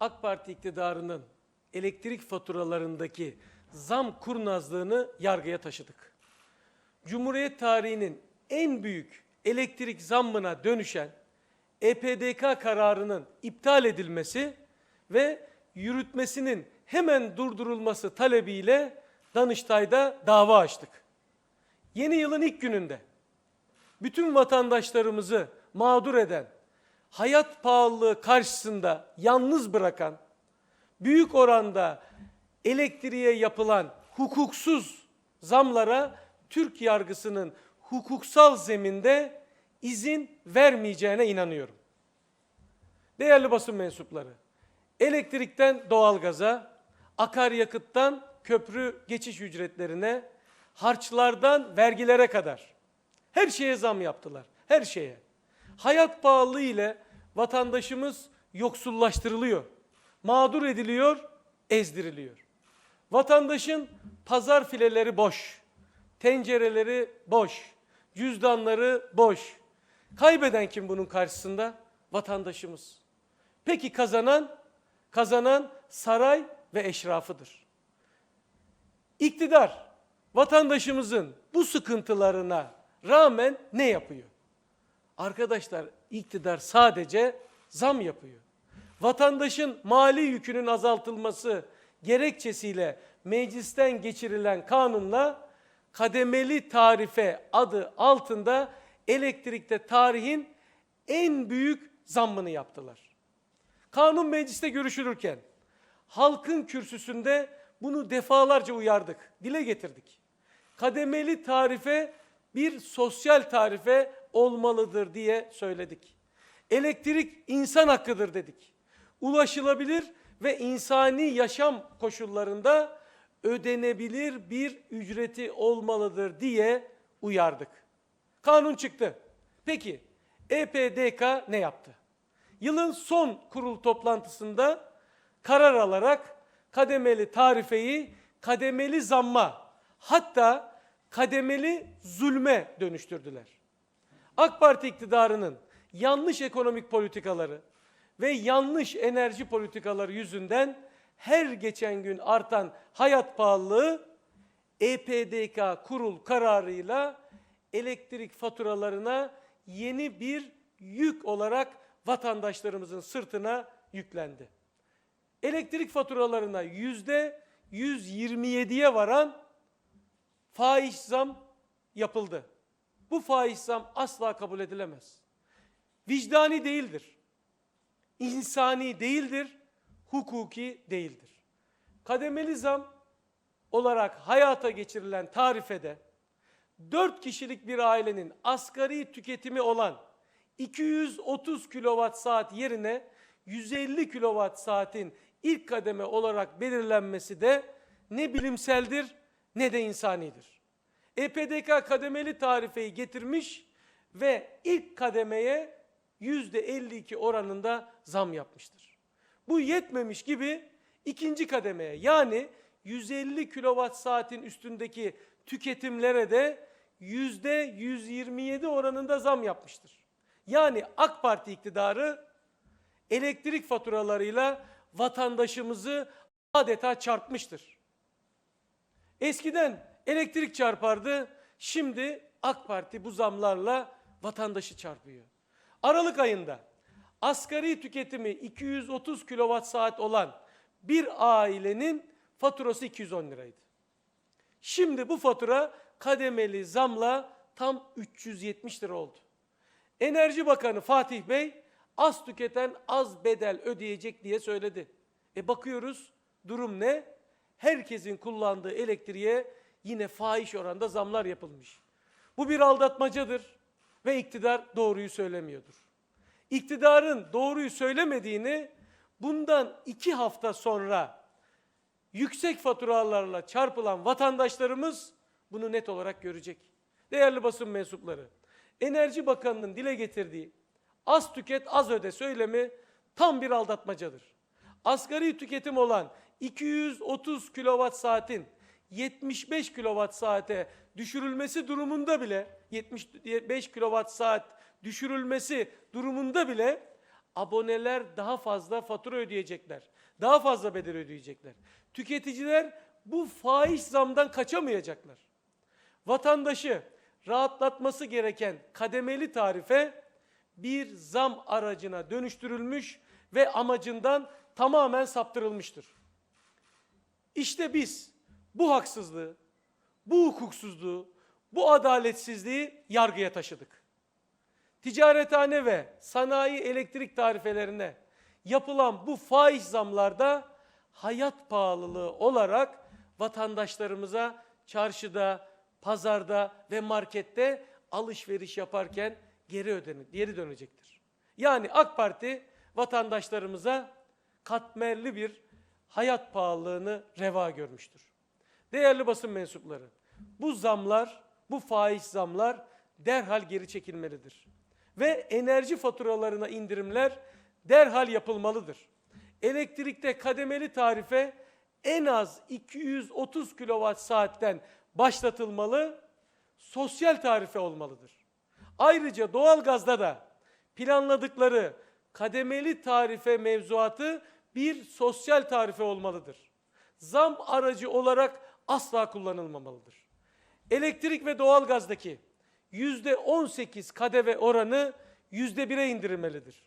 AK Parti iktidarının elektrik faturalarındaki zam kurnazlığını yargıya taşıdık. Cumhuriyet tarihinin en büyük elektrik zammına dönüşen EPDK kararının iptal edilmesi ve yürütmesinin hemen durdurulması talebiyle Danıştay'da dava açtık. Yeni yılın ilk gününde bütün vatandaşlarımızı mağdur eden, hayat pahalılığı karşısında yalnız bırakan, büyük oranda elektriğe yapılan hukuksuz zamlara Türk yargısının hukuksal zeminde izin vermeyeceğine inanıyorum. Değerli basın mensupları, elektrikten doğalgaza, akaryakıttan köprü geçiş ücretlerine, harçlardan vergilere kadar her şeye zam yaptılar. Her şeye. Hayat pahalılığı ile vatandaşımız yoksullaştırılıyor. Mağdur ediliyor, ezdiriliyor. Vatandaşın pazar fileleri boş. Tencereleri boş. Cüzdanları boş. Kaybeden kim bunun karşısında? Vatandaşımız. Peki kazanan? Kazanan saray ve eşrafıdır. İktidar vatandaşımızın bu sıkıntılarına rağmen ne yapıyor? Arkadaşlar iktidar sadece zam yapıyor. Vatandaşın mali yükünün azaltılması gerekçesiyle meclisten geçirilen kanunla kademeli tarife adı altında elektrikte tarihin en büyük zammını yaptılar. Kanun mecliste görüşülürken halkın kürsüsünde bunu defalarca uyardık, dile getirdik. Kademeli tarife bir sosyal tarife olmalıdır diye söyledik. Elektrik insan hakkıdır dedik. Ulaşılabilir ve insani yaşam koşullarında ödenebilir bir ücreti olmalıdır diye uyardık. Kanun çıktı. Peki EPDK ne yaptı? Yılın son kurul toplantısında karar alarak kademeli tarifeyi kademeli zamma hatta kademeli zulme dönüştürdüler. AK Parti iktidarının yanlış ekonomik politikaları ve yanlış enerji politikaları yüzünden her geçen gün artan hayat pahalılığı EPDK kurul kararıyla elektrik faturalarına yeni bir yük olarak vatandaşlarımızın sırtına yüklendi. Elektrik faturalarına yüzde 127'ye varan faiz zam yapıldı. Bu faiz zam asla kabul edilemez. Vicdani değildir. insani değildir, hukuki değildir. Kademeli zam olarak hayata geçirilen tarifede 4 kişilik bir ailenin asgari tüketimi olan 230 kilowatt saat yerine 150 kilowatt saatin ilk kademe olarak belirlenmesi de ne bilimseldir ne de insanidir. EPDK kademeli tarifeyi getirmiş ve ilk kademeye yüzde 52 oranında zam yapmıştır. Bu yetmemiş gibi ikinci kademeye yani 150 kilowatt saatin üstündeki tüketimlere de yüzde 127 oranında zam yapmıştır. Yani AK Parti iktidarı elektrik faturalarıyla vatandaşımızı adeta çarpmıştır. Eskiden elektrik çarpardı, şimdi AK Parti bu zamlarla vatandaşı çarpıyor. Aralık ayında asgari tüketimi 230 kilowatt saat olan bir ailenin faturası 210 liraydı. Şimdi bu fatura kademeli zamla tam 370 lira oldu. Enerji Bakanı Fatih Bey az tüketen az bedel ödeyecek diye söyledi. E bakıyoruz durum ne? Herkesin kullandığı elektriğe yine fahiş oranda zamlar yapılmış. Bu bir aldatmacadır ve iktidar doğruyu söylemiyordur. İktidarın doğruyu söylemediğini bundan iki hafta sonra yüksek faturalarla çarpılan vatandaşlarımız bunu net olarak görecek. Değerli basın mensupları, Enerji Bakanı'nın dile getirdiği az tüket az öde söylemi tam bir aldatmacadır. Asgari tüketim olan 230 kilowatt saatin 75 kilowatt saate düşürülmesi durumunda bile 75 kilowatt saat düşürülmesi durumunda bile aboneler daha fazla fatura ödeyecekler. Daha fazla bedel ödeyecekler. Tüketiciler bu faiz zamdan kaçamayacaklar. Vatandaşı rahatlatması gereken kademeli tarife bir zam aracına dönüştürülmüş ve amacından tamamen saptırılmıştır. İşte biz bu haksızlığı, bu hukuksuzluğu, bu adaletsizliği yargıya taşıdık. Ticarethane ve sanayi elektrik tarifelerine yapılan bu faiz zamlarda hayat pahalılığı olarak vatandaşlarımıza çarşıda, pazarda ve markette alışveriş yaparken geri ödene, geri dönecektir. Yani AK Parti vatandaşlarımıza katmerli bir hayat pahalılığını reva görmüştür. Değerli basın mensupları, bu zamlar, bu faiz zamlar derhal geri çekilmelidir. Ve enerji faturalarına indirimler derhal yapılmalıdır. Elektrikte kademeli tarife en az 230 kilowatt saatten başlatılmalı, sosyal tarife olmalıdır. Ayrıca doğalgazda da planladıkları kademeli tarife mevzuatı bir sosyal tarife olmalıdır. Zam aracı olarak asla kullanılmamalıdır. Elektrik ve doğalgazdaki yüzde 18 kadeve oranı yüzde 1'e indirilmelidir.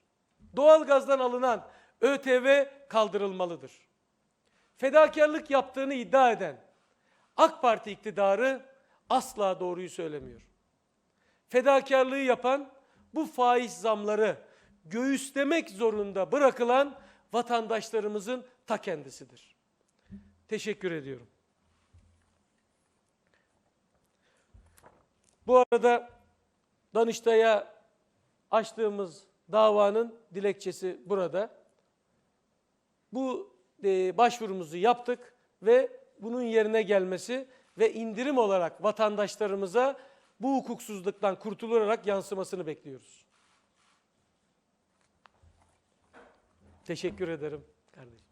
Doğalgazdan alınan ÖTV kaldırılmalıdır. Fedakarlık yaptığını iddia eden AK Parti iktidarı asla doğruyu söylemiyor. Fedakarlığı yapan bu faiz zamları göğüslemek zorunda bırakılan vatandaşlarımızın ta kendisidir. Teşekkür ediyorum. Bu arada Danıştay'a açtığımız davanın dilekçesi burada. Bu e, başvurumuzu yaptık ve bunun yerine gelmesi ve indirim olarak vatandaşlarımıza bu hukuksuzluktan kurtularak yansımasını bekliyoruz. Teşekkür ederim kardeşim.